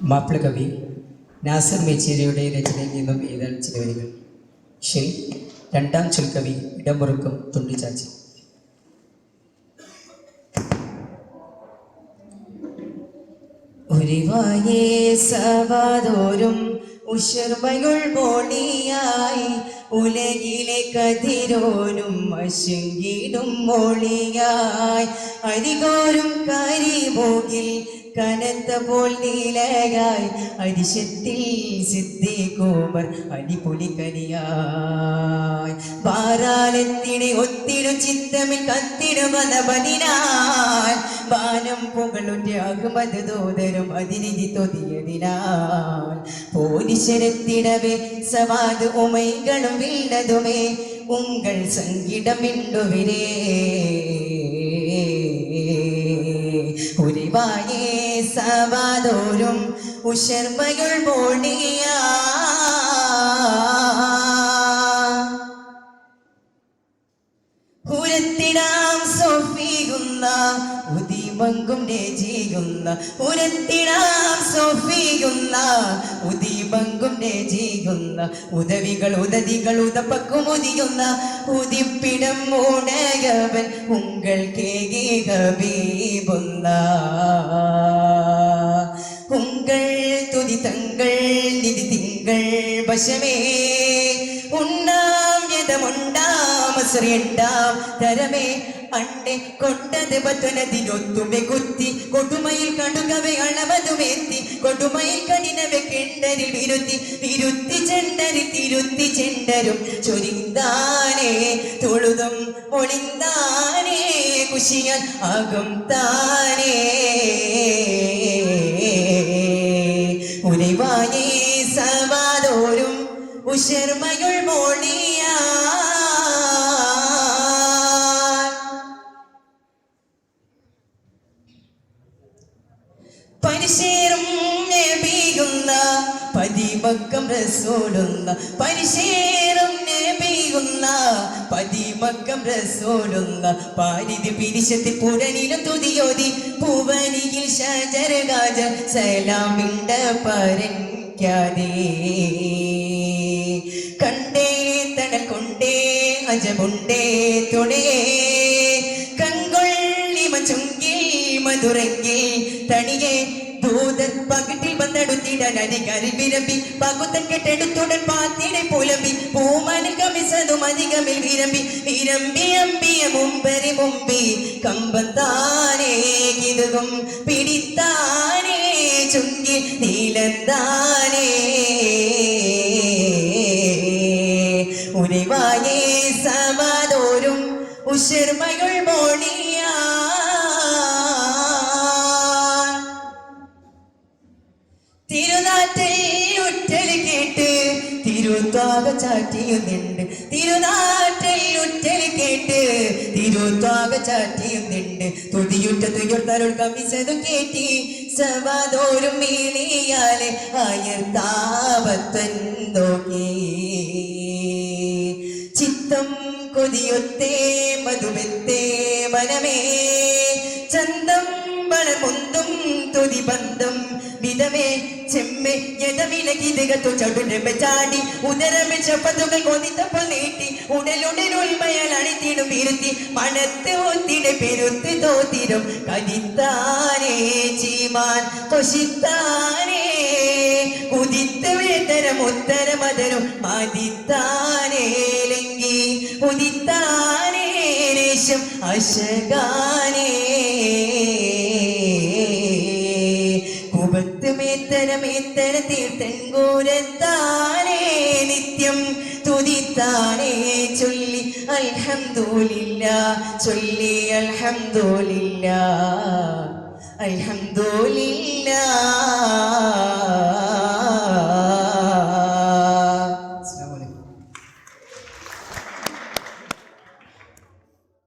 മാപ്പിള കവി നാസർ മേച്ചേരിയുടെ രചനയിൽ നിന്നും എഴുതാൻ ചില വരികൾ. ഷിൽ രണ്ടാം ചുൽക്കവി ഇടമുറുക്കം തുണ്ടിച്ചാച്ചി ഉരിവായേ സവാതോരും ഉഷർമകൾ ഉലകിലെ കതിരോനും അശുങ്കിടും മൊഴിയായി അരികോരും കരിമോകിൽ കനത്ത പോൽ നീലയായി. അരിശത്തിൽ സിദ്ധിക്കുമർ അടിപൊളിക്കരിയായി. പാറാലെത്തിടെ ഒത്തിരു ചിത്തമിൽ കത്തിടും മതപതിനാൽ ബാനം പുകളുടെ അഹ്മദ് ദൂതരും അതിനിധി തൊതിയതിനാൽ. പോലീശരത്തിടവേ സവാദ് ഉമൈകളും വീണതുമേ ഉങ്കൾ സംഗീടമിണ്ടുവിരേ ഉരിവായേ സവാദോരും ഉഷർമയുൾ മോണിയാ ഉരത്തിടാം സോഫിയുന്ന ഉദിമങ്കും ചെയ്യുന്ന ഉരത്തിടാം സോഫിയുന്ന ഉദിമങ്കും ചെയ്യുന്ന ഉദവികൾ ഉദതികൾ ഉദപ്പക്കും ഉദിയുന്ന ഉദിപ്പിടം മൂടകവൻ ഉങ്കൾ കേകീകബീബുന്ന ഉങ്കൾ തുതി തങ്കൾ നിധി തിങ്കൾ വശമേ ഉണ്ണാം യഥമുണ്ടാം അസുരണ്ടാം തരമേ അണ്ടെ കൊണ്ടത് ബത്തുനതിലൊത്തുമെ കുത്തി. കൊടുമയിൽ കടുകവെ അളവതുമേത്തി കൊടുമയിൽ കഠിനവെ കെണ്ടരിൽ വിരുത്തി വിരുത്തി ചെണ്ടരി തിരുത്തി ചെണ്ടരും ചൊരിന്താനേ. തൊഴുതും ഒളിന്താനേ. കുശിയാൻ ആകും താനേ. ഉരവായേ സവാദോരും ഉഷർമയുൾ മോളിയാ പരിശേറും നബിയുന്ന പതിമക്കം റസൂലുന്ന പരിശേറും നബിയുന്ന പതിമക്കം റസൂലുന്ന പാരിതി പിരിശത്തിൽ പുഴനിലും തുതിയോതി പൂവനിയിൽ ഷജരഗാജ സലാമിണ്ട പരക്കാതെ കണ്ടേ തണൽ കൊണ്ടേ അജമുണ്ടേ തുണയേ വന്നെടുത്തിടാൻ പകുത്തക്കെട്ടെടുത്തുടൻ പാത്തിനെ പുലമ്പി പൂമനിൽ കമിസതും അധികമിൽ വിരമ്പി വിരമ്പി അമ്പിയ മുമ്പരി മുമ്പി കമ്പത്താനേ കിതുകും പിടിത്താനേ ചുങ്കി നീലത്താനേ ഉരിവായേ സമാതോരും ഉശർമകൾ മോണിയാ തിരുത്താക ചാറ്റിയുന്നുണ്ട്. തിരുനാട്ടിൽ ഉറ്റൽ കേട്ട് തിരുത്വാക ചാറ്റിയുന്നുണ്ട്. തുതിയുറ്റ തുയ്യൊട്ടരുൾ കമിച്ചതും കേട്ടി. സവാതോരും മീളിയാലെ ആയർ താപത്തന്തോക്കേ ചിത്തം കൊതിയൊത്തേ മധുമെത്തേ മനമേ. ചന്തം വളമുന്തും തുതിബന്ധം വിധമേ ചെമ്മെ യഥവിലകിതകത്തു ചടുരമ്പ ചാടി ഉദരമെ ചപ്പതുകൾ കൊതിത്തപ്പോൾ നീട്ടി. ഉടലുടലുൾമയാൽ അണിത്തിടും ഇരുത്തി. മണത്ത് ഒത്തിടെ പെരുത്ത് തോത്തിരും കതിത്താനേ ചീമാൻ കൊശിത്താനേ. ഉദിത്ത് വേതരം ഉത്തരമതരും മതിത്താനേ ലങ്കി. ഉദിത്താനേ രേശം അശകാനേ. കുപത്ത് ഇത്തരത്തിൽ തെങ്കൂരത്താനേ നിത്യം. തുതിത്താനേ ചൊല്ലി അൽഹംദുലില്ല ചൊല്ലി അൽഹംദുലില്ല അൽഹംദുലില്ല.